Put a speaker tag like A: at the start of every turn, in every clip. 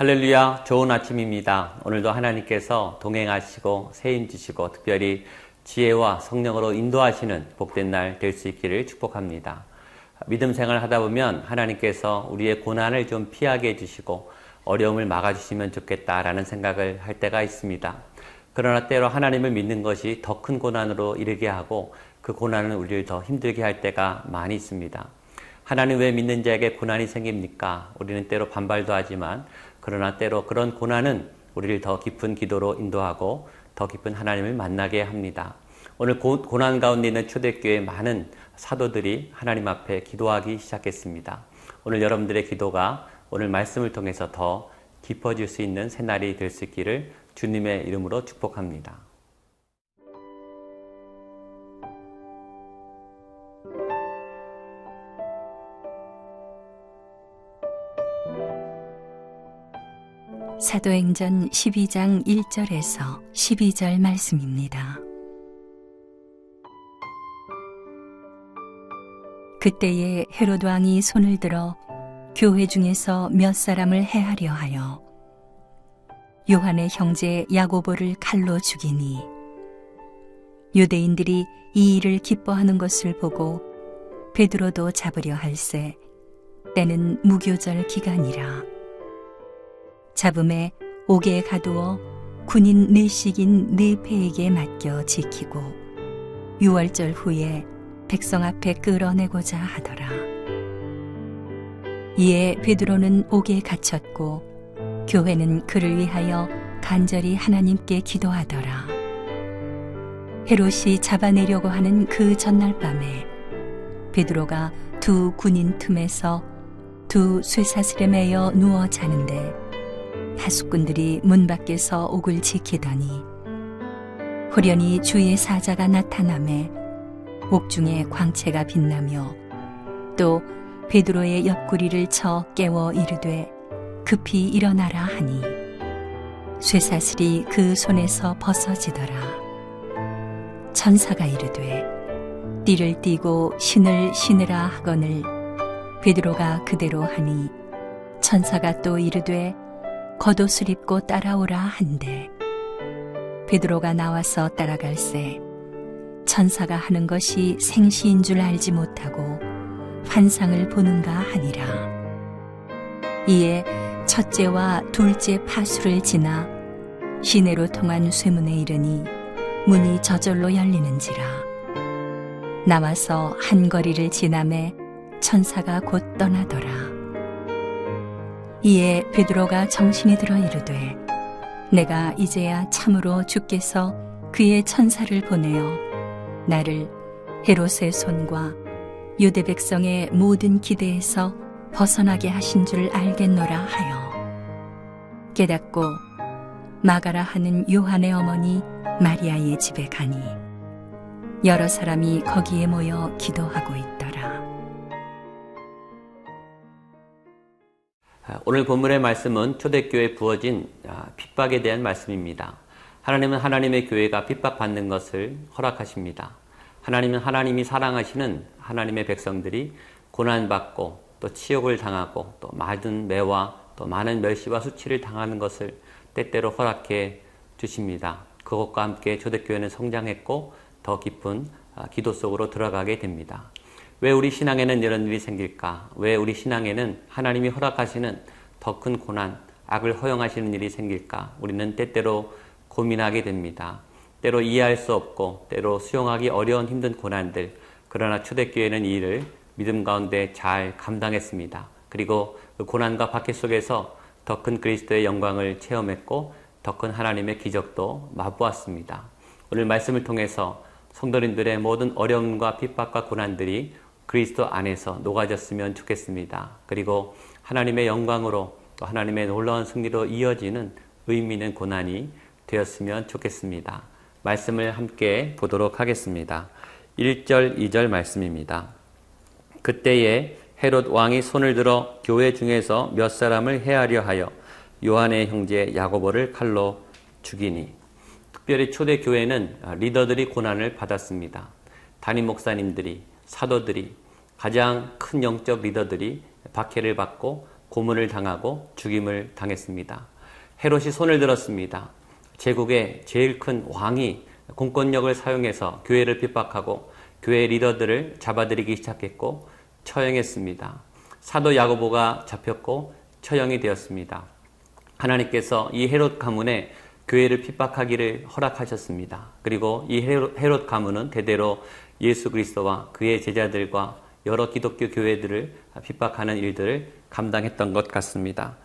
A: 할렐루야, 좋은 아침입니다. 오늘도 하나님께서 동행하시고 세임 주시고 특별히 지혜와 성령으로 인도하시는 복된 날 될 수 있기를 축복합니다. 믿음 생활을 하다 보면 하나님께서 우리의 고난을 좀 피하게 해주시고 어려움을 막아주시면 좋겠다라는 생각을 할 때가 있습니다. 그러나 때로 하나님을 믿는 것이 더 큰 고난으로 이르게 하고 그 고난은 우리를 더 힘들게 할 때가 많이 있습니다. 하나님 왜 믿는 자에게 고난이 생깁니까? 우리는 때로 반발도 하지만 그러나 때로 그런 고난은 우리를 더 깊은 기도로 인도하고 더 깊은 하나님을 만나게 합니다. 오늘 고, 고난 가운데 있는 초대교회 많은 사도들이 하나님 앞에 기도하기 시작했습니다. 오늘 여러분들의 기도가 오늘 말씀을 통해서 더 깊어질 수 있는 새날이 될 수 있기를 주님의 이름으로 축복합니다.
B: 사도행전 12장 1절에서 12절 말씀입니다. 그때에 헤롯 왕이 손을 들어 교회 중에서 몇 사람을 해하려 하여 요한의 형제 야고보를 칼로 죽이니 유대인들이 이 일을 기뻐하는 것을 보고 베드로도 잡으려 할세 때는 무교절 기간이라 잡음에 옥에 가두어 군인 넷씩인 네 패에게 맡겨 지키고 유월절 후에 백성 앞에 끌어내고자 하더라. 이에 베드로는 옥에 갇혔고 교회는 그를 위하여 간절히 하나님께 기도하더라. 헤롯이 잡아내려고 하는 그 전날 밤에 베드로가 두 군인 틈에서 두 쇠사슬에 매여 누워 자는데 하숙꾼들이 문 밖에서 옥을 지키더니 후련히 주의 사자가 나타남에 옥중에 광채가 빛나며 또 베드로의 옆구리를 쳐 깨워 이르되 급히 일어나라 하니 쇠사슬이 그 손에서 벗어지더라. 천사가 이르되 띠를 띠고 신을 신으라 하거늘 베드로가 그대로 하니 천사가 또 이르되 겉옷을 입고 따라오라 한대. 베드로가 나와서 따라갈새 천사가 하는 것이 생시인 줄 알지 못하고 환상을 보는가 하니라. 이에 첫째와 둘째 파수를 지나 시내로 통한 쇠문에 이르니 문이 저절로 열리는지라. 나와서 한 거리를 지남에 천사가 곧 떠나더라 이에 베드로가 정신이 들어 이르되 내가 이제야 참으로 주께서 그의 천사를 보내어 나를 헤롯의 손과 유대 백성의 모든 기대에서 벗어나게 하신 줄 알겠노라 하여. 깨닫고 마가라 하는 요한의 어머니 마리아의 집에 가니 여러 사람이 거기에 모여 기도하고 있더
A: 오늘 본문의 말씀은 초대교회에 부어진 아, 핍박에 대한 말씀입니다. 하나님은 하나님의 교회가 핍박받는 것을 허락하십니다. 하나님은 하나님이 사랑하시는 하나님의 백성들이 고난받고 또 치욕을 당하고 또 많은 매와 또 많은 멸시와 수치를 당하는 것을 때때로 허락해 주십니다. 그것과 함께 초대교회는 성장했고 더 깊은 아, 기도 속으로 들어가게 됩니다. 왜 우리 신앙에는 이런 일이 생길까? 왜 우리 신앙에는 하나님이 허락하시는 더 큰 고난, 악을 허용하시는 일이 생길까? 우리는 때때로 고민하게 됩니다. 때로 이해할 수 없고, 때로 수용하기 어려운 힘든 고난들. 그러나 초대교회는 이 일을 믿음 가운데 잘 감당했습니다. 그리고 그 고난과 박해 속에서 더 큰 그리스도의 영광을 체험했고, 더 큰 하나님의 기적도 맛보았습니다. 오늘 말씀을 통해서 성도님들의 모든 어려움과 핍박과 고난들이 그리스도 안에서 녹아졌으면 좋겠습니다. 그리고 하나님의 영광으로 또 하나님의 놀라운 승리로 이어지는 의미 있는 고난이 되었으면 좋겠습니다. 말씀을 함께 보도록 하겠습니다. 1절, 2절 말씀입니다. 그때에 헤롯 왕이 손을 들어 교회 중에서 몇 사람을 해하려 하여 요한의 형제 야고보를 칼로 죽이니 특별히 초대 교회는 리더들이 고난을 받았습니다. 담임 목사님들이 사도들이 가장 큰 영적 리더들이 박해를 받고 고문을 당하고 죽임을 당했습니다. 헤롯이 손을 들었습니다. 제국의 제일 큰 왕이 공권력을 사용해서 교회를 핍박하고 교회 리더들을 잡아들이기 시작했고 처형했습니다. 사도 야고보가 잡혔고 처형이 되었습니다. 하나님께서 이 헤롯 가문에 교회를 핍박하기를 허락하셨습니다. 그리고 이 헤롯 가문은 대대로 예수 그리스도와 그의 제자들과 여러 기독교 교회들을 핍박하는 일들을 감당했던 것 같습니다.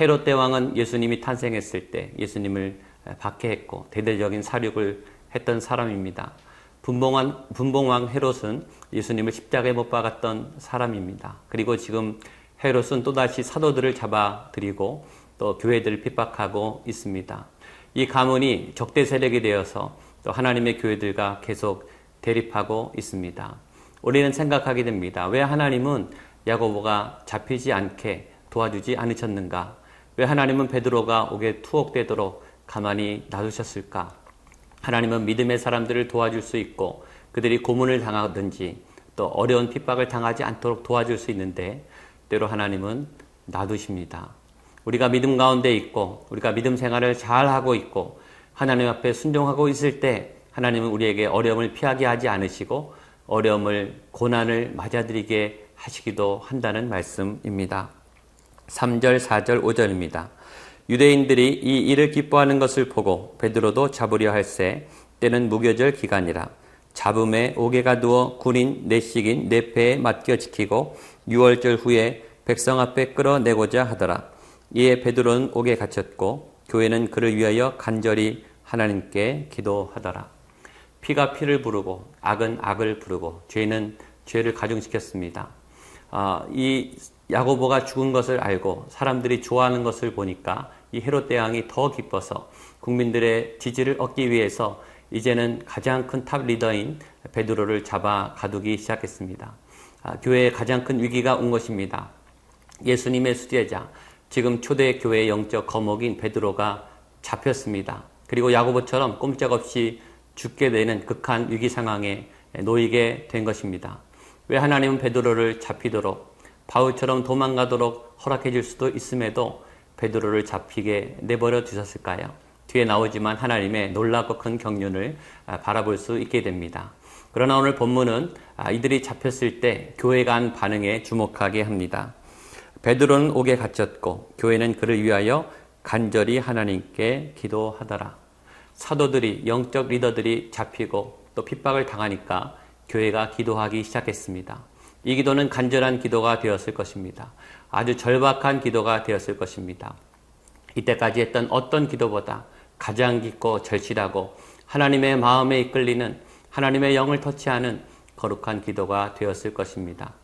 A: 헤롯 대왕은 예수님이 탄생했을 때 예수님을 박해했고 대대적인 사륙을 했던 사람입니다. 분봉왕, 분봉왕 헤롯은 예수님을 십자가에 못 박았던 사람입니다. 그리고 지금 헤롯은 또다시 사도들을 잡아들이고 또 교회들을 핍박하고 있습니다. 이 가문이 적대 세력이 되어서 또 하나님의 교회들과 계속 대립하고 있습니다. 우리는 생각하게 됩니다. 왜 하나님은 야고보가 잡히지 않게 도와주지 않으셨는가? 왜 하나님은 베드로가 옥에 투옥되도록 가만히 놔두셨을까? 하나님은 믿음의 사람들을 도와줄 수 있고 그들이 고문을 당하든지 또 어려운 핍박을 당하지 않도록 도와줄 수 있는데 때로 하나님은 놔두십니다. 우리가 믿음 가운데 있고 우리가 믿음 생활을 잘 하고 있고 하나님 앞에 순종하고 있을 때 하나님은 우리에게 어려움을 피하게 하지 않으시고 어려움을 고난을 맞아들이게 하시기도 한다는 말씀입니다. 3절, 4절, 5절입니다. 유대인들이 이 일을 기뻐하는 것을 보고 베드로도 잡으려 할세 때는 무교절 기간이라 잡음에 옥에가 누워 군인 내식인 내패에 맡겨 지키고 6월절 후에 백성 앞에 끌어내고자 하더라. 이에 베드로는 옥에 갇혔고 교회는 그를 위하여 간절히 하나님께 기도하더라. 피가 피를 부르고 악은 악을 부르고 죄는 죄를 가중시켰습니다. 아, 이 야고보가 죽은 것을 알고 사람들이 좋아하는 것을 보니까 이 헤롯 대왕이 더 기뻐서 국민들의 지지를 얻기 위해서 이제는 가장 큰 탑 리더인 베드로를 잡아 가두기 시작했습니다. 아, 교회에 가장 큰 위기가 온 것입니다. 예수님의 수제자, 지금 초대 교회의 영적 거목인 베드로가 잡혔습니다. 그리고 야고보처럼 꼼짝없이 죽게 되는 극한 위기 상황에 놓이게 된 것입니다. 왜 하나님은 베드로를 잡히도록 바울처럼 도망가도록 허락해 줄 수도 있음에도 베드로를 잡히게 내버려 두셨을까요? 뒤에 나오지만 하나님의 놀랍고 큰 경륜을 바라볼 수 있게 됩니다. 그러나 오늘 본문은 이들이 잡혔을 때 교회가 한 반응에 주목하게 합니다. 베드로는 옥에 갇혔고 교회는 그를 위하여 간절히 하나님께 기도하더라. 사도들이 영적 리더들이 잡히고 또 핍박을 당하니까 교회가 기도하기 시작했습니다. 이 기도는 간절한 기도가 되었을 것입니다. 아주 절박한 기도가 되었을 것입니다. 이때까지 했던 어떤 기도보다 가장 깊고 절실하고 하나님의 마음에 이끌리는 하나님의 영을 터치하는 거룩한 기도가 되었을 것입니다.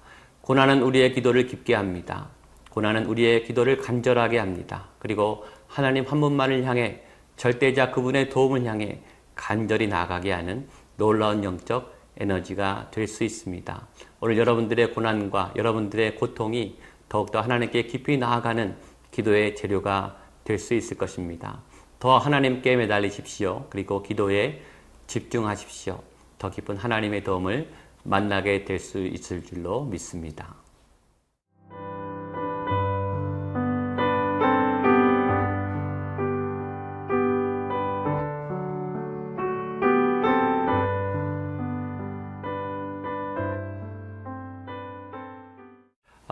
A: 고난은 우리의 기도를 깊게 합니다. 고난은 우리의 기도를 간절하게 합니다. 그리고 하나님 한 분만을 향해 절대자 그분의 도움을 향해 간절히 나가게 하는 놀라운 영적 에너지가 될 수 있습니다. 오늘 여러분들의 고난과 여러분들의 고통이 더욱더 하나님께 깊이 나아가는 기도의 재료가 될 수 있을 것입니다. 더 하나님께 매달리십시오. 그리고 기도에 집중하십시오. 더 깊은 하나님의 도움을 만나게 될 수 있을 줄로 믿습니다.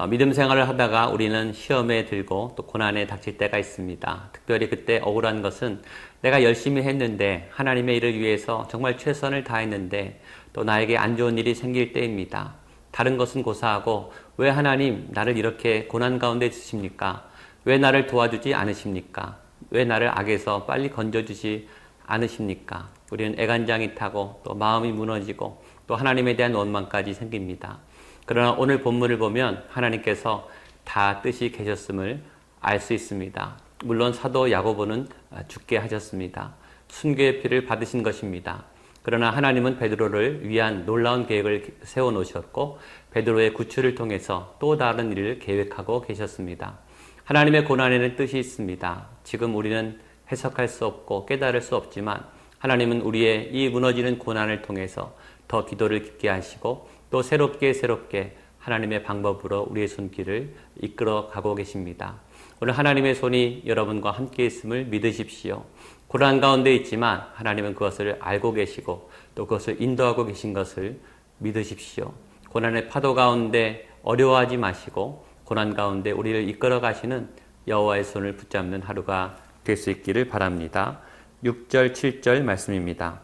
A: 믿음 생활을 하다가 우리는 시험에 들고 또 고난에 닥칠 때가 있습니다. 특별히 그때 억울한 것은 내가 열심히 했는데 하나님의 일을 위해서 정말 최선을 다했는데 또 나에게 안 좋은 일이 생길 때입니다. 다른 것은 고사하고 왜 하나님 나를 이렇게 고난 가운데 주십니까? 왜 나를 도와주지 않으십니까? 왜 나를 악에서 빨리 건져주지 않으십니까? 우리는 애간장이 타고 또 마음이 무너지고 또 하나님에 대한 원망까지 생깁니다. 그러나 오늘 본문을 보면 하나님께서 다 뜻이 계셨음을 알 수 있습니다. 물론 사도 야고보는 죽게 하셨습니다. 순교의 피를 받으신 것입니다. 그러나 하나님은 베드로를 위한 놀라운 계획을 세워 놓으셨고 베드로의 구출을 통해서 또 다른 일을 계획하고 계셨습니다. 하나님의 고난에는 뜻이 있습니다. 지금 우리는 해석할 수 없고 깨달을 수 없지만 하나님은 우리의 이 무너지는 고난을 통해서 더 기도를 깊게 하시고 또 새롭게 새롭게 하나님의 방법으로 우리의 손길을 이끌어 가고 계십니다. 오늘 하나님의 손이 여러분과 함께 있음을 믿으십시오. 고난 가운데 있지만 하나님은 그것을 알고 계시고 또 그것을 인도하고 계신 것을 믿으십시오. 고난의 파도 가운데 어려워하지 마시고 고난 가운데 우리를 이끌어 가시는 여호와의 손을 붙잡는 하루가 될 수 있기를 바랍니다. 6절 7절 말씀입니다.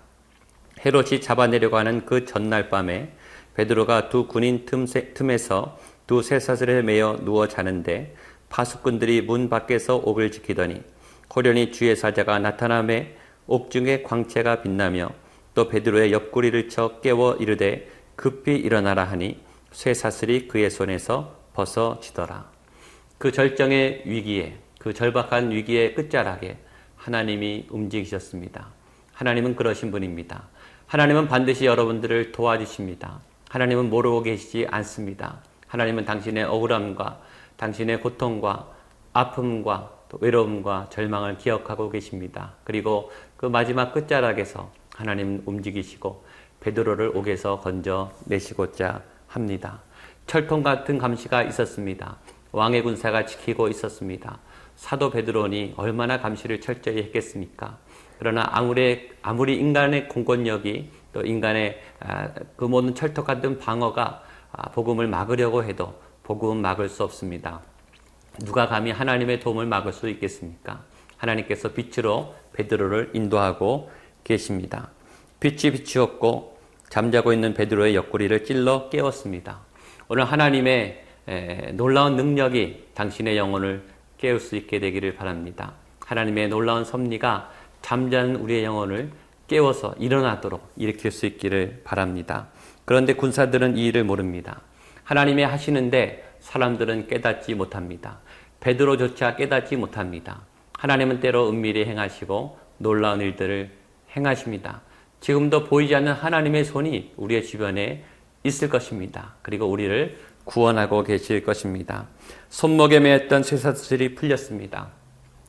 A: 헤롯이 잡아내려고 는그 전날 밤에 베드로가 두 군인 틈새, 틈에서 두 쇠사슬에 매여 누워 자는데 파수꾼들이 문 밖에서 옥을 지키더니 호련히 주의 사자가 나타남에 옥중에 광채가 빛나며 또 베드로의 옆구리를 쳐 깨워 이르되 급히 일어나라 하니 쇠사슬이 그의 손에서 벗어지더라. 그 절정의 위기에 그 절박한 위기의 끝자락에 하나님이 움직이셨습니다. 하나님은 그러신 분입니다. 하나님은 반드시 여러분들을 도와주십니다. 하나님은 모르고 계시지 않습니다. 하나님은 당신의 억울함과 당신의 고통과 아픔과 외로움과 절망을 기억하고 계십니다. 그리고 그 마지막 끝자락에서 하나님 움직이시고 베드로를 옥에서 건져 내시고자 합니다. 철통 같은 감시가 있었습니다. 왕의 군사가 지키고 있었습니다. 사도 베드로니 얼마나 감시를 철저히 했겠습니까? 그러나 아무리 아무리 인간의 공권력이 또 인간의 아, 그 모든 철통 같은 방어가 아, 복음을 막으려고 해도 복음은 막을 수 없습니다. 누가 감히 하나님의 도움을 막을 수 있겠습니까? 하나님께서 빛으로 베드로를 인도하고 계십니다. 빛이 비추었고 잠자고 있는 베드로의 옆구리를 찔러 깨웠습니다. 오늘 하나님의 놀라운 능력이 당신의 영혼을 깨울 수 있게 되기를 바랍니다. 하나님의 놀라운 섭리가 잠자는 우리의 영혼을 깨워서 일어나도록 일으킬 수 있기를 바랍니다. 그런데 군사들은 이 일을 모릅니다. 하나님이 하시는데 사람들은 깨닫지 못합니다. 베드로조차 깨닫지 못합니다. 하나님은 때로 은밀히 행하시고 놀라운 일들을 행하십니다. 지금도 보이지 않는 하나님의 손이 우리의 주변에 있을 것입니다. 그리고 우리를 구원하고 계실 것입니다. 손목에 매였던 쇠사슬이 풀렸습니다.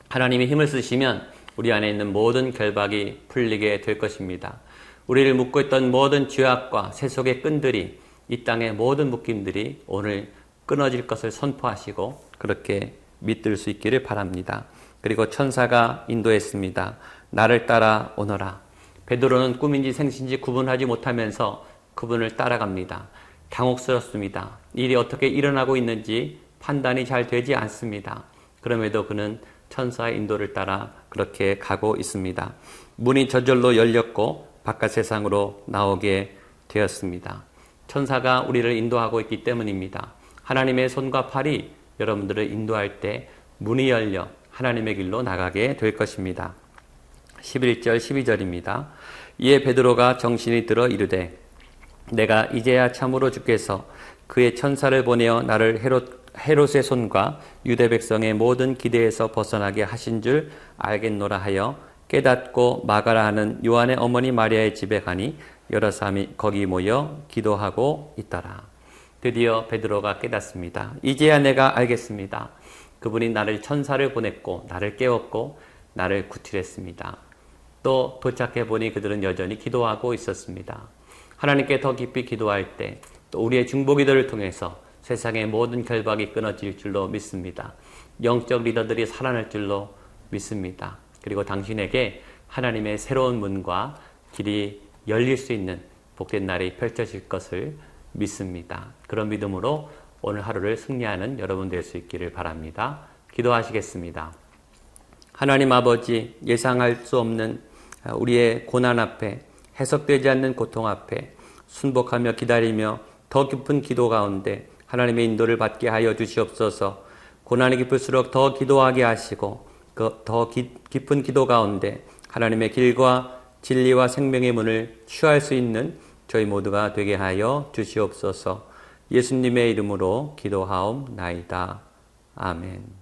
A: 하나님이 힘을 쓰시면 우리 안에 있는 모든 결박이 풀리게 될 것입니다. 우리를 묶고 있던 모든 죄악과 세속의 끈들이 이 땅의 모든 묶임들이 오늘 끊어질 것을 선포하시고 그렇게 믿을 수 있기를 바랍니다. 그리고 천사가 인도했습니다. 나를 따라 오너라. 베드로는 꿈인지 생신지 구분하지 못하면서 그분을 따라갑니다. 당혹스럽습니다. 일이 어떻게 일어나고 있는지 판단이 잘 되지 않습니다. 그럼에도 그는 천사의 인도를 따라 그렇게 가고 있습니다. 문이 저절로 열렸고 바깥 세상으로 나오게 되었습니다. 천사가 우리를 인도하고 있기 때문입니다. 하나님의 손과 팔이 여러분들을 인도할 때 문이 열려 하나님의 길로 나가게 될 것입니다. 11절 12절입니다. 이에 베드로가 정신이 들어 이르되 내가 이제야 참으로 주께서 그의 천사를 보내어 나를 헤롯 헤롯의 손과 유대 백성의 모든 기대에서 벗어나게 하신 줄 알겠노라 하여 깨닫고 마가라 하는 요한의 어머니 마리아의 집에 가니 여러 사람이 거기 모여 기도하고 있더라. 드디어 베드로가 깨닫습니다. 이제야 내가 알겠습니다. 그분이 나를 천사를 보냈고 나를 깨웠고 나를 구출했습니다. 또 도착해 보니 그들은 여전히 기도하고 있었습니다. 하나님께 더 깊이 기도할 때 또 우리의 중보 기도를 통해서 세상의 모든 결박이 끊어질 줄로 믿습니다. 영적 리더들이 살아날 줄로 믿습니다. 그리고 당신에게 하나님의 새로운 문과 길이 열릴 수 있는 복된 날이 펼쳐질 것을 믿습니다. 그런 믿음으로 오늘 하루를 승리하는 여러분 될 수 있기를 바랍니다. 기도하시겠습니다. 하나님 아버지 예상할 수 없는 우리의 고난 앞에 해석되지 않는 고통 앞에 순복하며 기다리며 더 깊은 기도 가운데 하나님의 인도를 받게 하여 주시옵소서 고난이 깊을수록 더 기도하게 하시고 그 더 깊은 기도 가운데 하나님의 길과 진리와 생명의 문을 취할 수 있는 저희 모두가 되게 하여 주시옵소서 예수님의 이름으로 기도하옵나이다. 아멘.